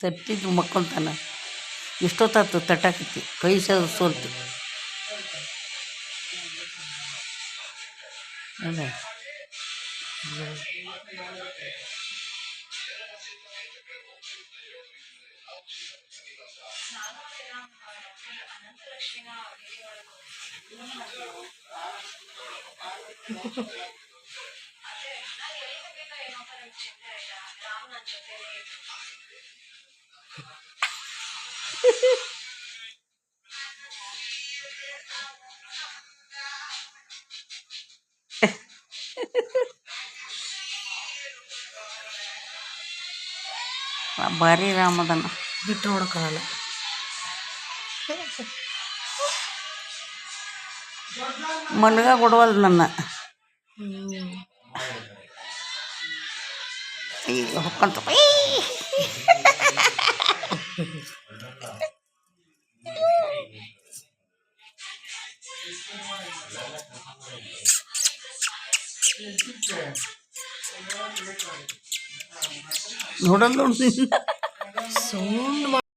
ತಟ್ಟಿದ್ದು ಮಕ್ಕೊಂತಾನ. ಇಷ್ಟೊತ್ತಾತು ತಟ್ಟಾಕತ್ತಿ ಸೋಲ್ ಸೋಲ್ತು. ಅದೇ. ಭಾರಿ ರಾಮದನ ಬಿಟ್ಟು ನೋಡೋಕ್ಕಾಗಲ್ಲ ಮಲ್ಗ ಕೊಡವಲ್ ನನ್ನ ಹ್ಞೂ ಈಗ ಹೊಕ್ಕಂತ ನೋಡಲ್ಲ ಸೌಂಡ್